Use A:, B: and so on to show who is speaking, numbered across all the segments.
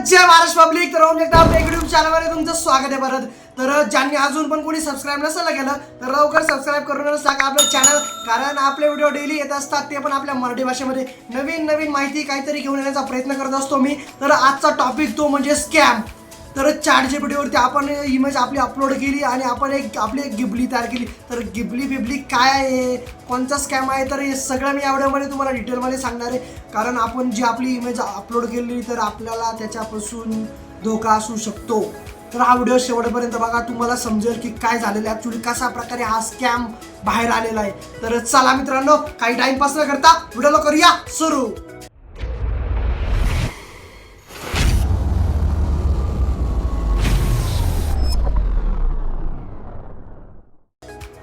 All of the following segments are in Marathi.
A: जय महाराष्ट्र पब्लिक. तर एकदा आपल्या युट्यूब चॅनलमध्ये तुमचं स्वागत आहे परत. तर ज्यांनी अजून पण कोणी सबस्क्राईब नसेल केलं तर लवकर सबस्क्राईब करूनच टाका आपलं चॅनल कारण आपले व्हिडिओ डेली येत असतात ते पण आपल्या मराठी भाषेमध्ये. नवीन नवीन माहिती काहीतरी घेऊन येण्याचा प्रयत्न करत असतो मी. तर आजचा टॉपिक तो म्हणजे स्कॅम तर चार जी आपण इमेज आपली अपलोड केली आणि आपण एक आपली एक गिबली तयार केली. तर गिबली बिबली काय आहे? कोणता स्कॅम आहे? तर हे सगळं मी या व्हिडिओमध्ये तुम्हाला डिटेलमध्ये सांगणार आहे. कारण आपण जी आपली इमेज अपलोड केली तर आपल्याला त्याच्यापासून धोका असू शकतो. तर हा व्हिडिओ शेवटपर्यंत बघा. तुम्हाला समजेल की काय झालेलं आहे. ॲक्च्युली कशा प्रकारे हा स्कॅम बाहेर आलेला आहे. तर चला मित्रांनो काही टाइमपास न करता व्हिडिओला करूया. सुरू!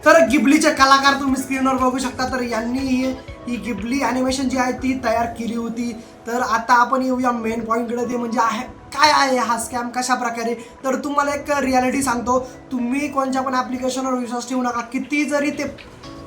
A: तर गिबलीचे कलाकार तुम्ही स्क्रीनवर बघू शकता. तर यांनी ही ही गिबली अॅनिमेशन जी आहे ती तयार केली होती. तर आता आपण येऊया मेन पॉईंटकडे ते म्हणजे आहे काय आहे हा स्कॅम कशा प्रकारे तर तुम्हाला एक रियालिटी सांगतो. तुम्ही कोणत्या पण ॲप्लिकेशनवर विश्वास ठेवू नका. किती जरी ते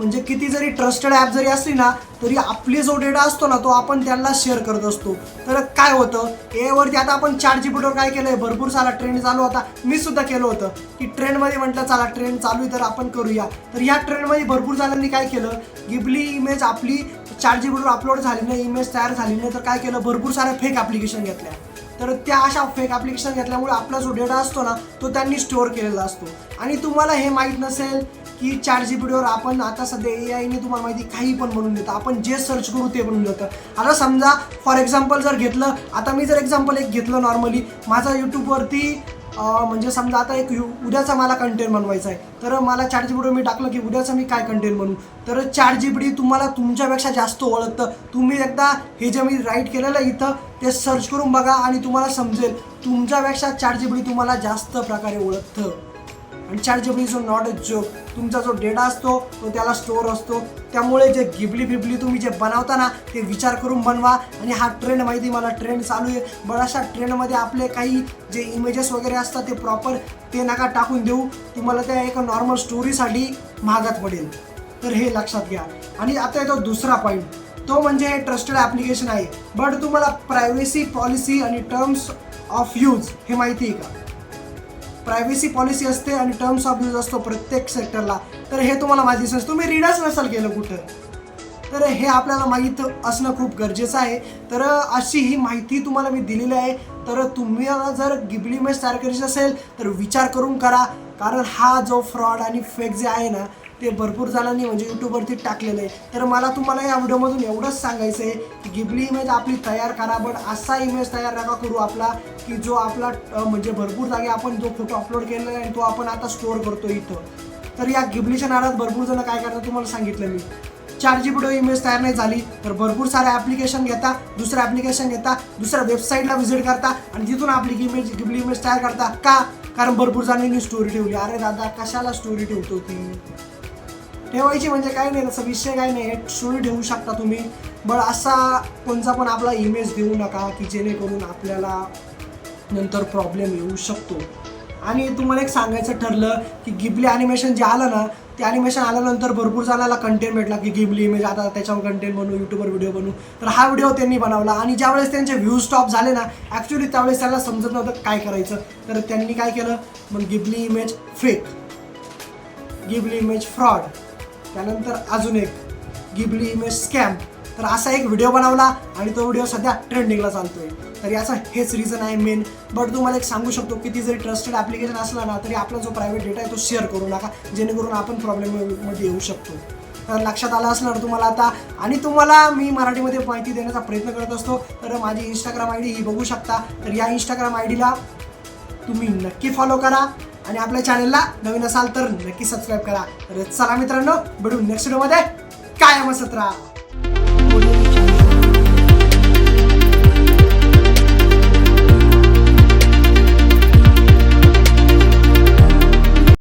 A: म्हणजे किती जरी ट्रस्टेड ॲप जरी असली ना तरी आपली जो डेटा असतो ना तो आपण त्यांना शेअर करत असतो. तर काय होतं? एवरती आता आपण चार जी बीवर काय केलंय? भरपूर सारा ट्रेंड चालू होता. मी सुद्धा केलं होतं. की ट्रेंडमध्ये म्हटलं चला ट्रेंड चालू आहे तर आपण करूया. तर या ट्रेंडमध्ये भरपूर जणांनी काय केलं? गिबली इमेज आपली चार जी अपलोड झाली नाही इमेज तयार झाली नाही तर काय केलं? भरपूर साऱ्या फेक ॲप्लिकेशन घेतल्या. तर त्या अशा फेक ॲप्लिकेशन घेतल्यामुळे आपला जो डेटा असतो ना तो त्यांनी स्टोअर केलेला असतो. आणि तुम्हाला हे माहीत नसेल की चार जी बीवर आपण आता सध्या ए आयने तुम्हाला माहिती काही पण बनवून देतं. आपण जे सर्च करू ते बनवून देतं. आता समजा फॉर एक्झाम्पल जर घेतलं आता मी जर एक्झाम्पल एक घेतलं नॉर्मली माझा यूट्यूबवरती म्हणजे समजा आता एक यु- उद्याचा मला कंटेंट बनवायचा आहे. तर मला चार जी बीवर मी टाकलं की उद्याचं मी काय कंटेंट बनवू? तर चार जी बी तुम्हाला तुमच्यापेक्षा जास्त ओळखतं. तुम्ही एकदा हे जे मी राईट केलेलं इथं ते सर्च करून बघा आणि तुम्हाला समजेल. तुमच्यापेक्षा चार जी बी तुम्हाला जास्त प्रकारे ओळखतं. आणि चार जी जो नॉट अ जोक तुमचा जो डेटा असतो तो त्याला स्टोअर असतो. त्यामुळे जे गिबली बिबली तुम्ही जे बनवता ना ते विचार करून बनवा. आणि हा ट्रेंड माहिती मला? ट्रेंड चालू आहे. बऱ्याचशा ट्रेंडमध्ये आपले काही जे इमेजेस वगैरे असतात ते प्रॉपर ते नका टाकून देऊ. तुम्हाला त्या एका नॉर्मल स्टोरीसाठी महागात पडेल. तर हे लक्षात घ्या. आणि आता येतो दुसरा पॉईंट तो म्हणजे हे ट्रस्टेड ॲप्लिकेशन आहे. बट तुम्हाला प्रायव्हेसी पॉलिसी आणि टर्म्स ऑफ यूज हे माहिती आहे का? प्रायव्हसी पॉलिसी असते आणि टर्म्स ऑफ यूज असतो प्रत्येक सेक्टरला तर हे तुम्हाला माहिती असेल तुम्ही रीडच नसाल गेलं कुठं? तर हे आपल्याला माहीत असणं खूप गरजेचं आहे. तर अशी ही माहिती तुम्हाला मी दिलेली आहे. तर तुम्ही जर गिबली मेस तयार करायची असेल तर विचार करून करा. कारण हा जो फ्रॉड आणि फेक जे आहे ना ते भरपूर जणांनी म्हणजे यूट्यूबवरती टाकलेलं आहे. तर मला तुम्हाला या व्हिडिओमधून एवढंच सांगायचं आहे की गिबली इमेज आपली तयार करा पण असा इमेज तयार नका करू आपला की जो आपला म्हणजे भरपूर जागे आपण जो फोटो अपलोड केलेला आहे तो आपण आता स्टोअर करतो इथं. तर या गिबलीच्या नारात भरपूर जण काय करतात तुम्हाला सांगितलं मी. चार जी व्हिडिओ इमेज तयार नाही झाली तर भरपूर सारे ॲप्लिकेशन घेता दुसरं ॲप्लिकेशन घेता दुसऱ्या वेबसाईटला व्हिजिट करता आणि तिथून आपली इमेज गिबली इमेज तयार करता. का? कारण भरपूर जणांनी स्टोरी ठेवली. अरे दादा कशाला स्टोरी ठेवतो ती? ठेवायची म्हणजे काय नाही तसा विषय काय नाही. सुरू ठेवू शकता तुम्ही. बट असा कोणचा पण आपला इमेज देऊ नका की जेणेकरून आपल्याला नंतर प्रॉब्लेम येऊ शकतो. आणि तुम्हाला एक सांगायचं ठरलं की गिबली ॲनिमेशन जे आलं ना ते ॲनिमेशन आल्यानंतर भरपूर जणांना कंटेंट भेटला की गिबली इमेज आता त्याच्यावर कंटेंट बनवू यूट्यूबवर व्हिडिओ बनवू. तर हा व्हिडिओ त्यांनी बनवला आणि ज्यावेळेस त्यांचे व्ह्यूज स्टॉप झाले ना ॲक्च्युली त्यावेळेस त्यांना समजत नव्हतं काय करायचं. तर त्यांनी काय केलं? मग Ghibli image fake Ghibli image fraud त्यानंतर अजून एक गिबली इमेज स्कॅम. तर असा एक व्हिडिओ बनवला आणि तो व्हिडिओ सध्या ट्रेंडिंगला चालतोय. तर याचं हेच रिझन आहे मेन बट तुम्हाला एक सांगू शकतो किती जरी ट्रस्टेड ॲप्लिकेशन असला ना तरी आपला जो प्रायव्हेट डेटा आहे तो शेअर करू नका. जेणेकरून आपण प्रॉब्लेममध्ये येऊ शकतो. तर लक्षात आलं असणार तुम्हाला आता आणि तुम्हाला मी मराठीमध्ये माहिती देण्याचा प्रयत्न करत असतो तर माझी इंस्टाग्राम आय डी ही बघू शकता. तर या इंस्टाग्राम आय डीला तुम्ही नक्की फॉलो करा. आणि आपल्या चॅनलला नवीन असाल तर नक्की सबस्क्राईब करा. तर चला मित्रांनो भेटू नेक्स्ट व्हिडिओमध्ये कायम असत राहा.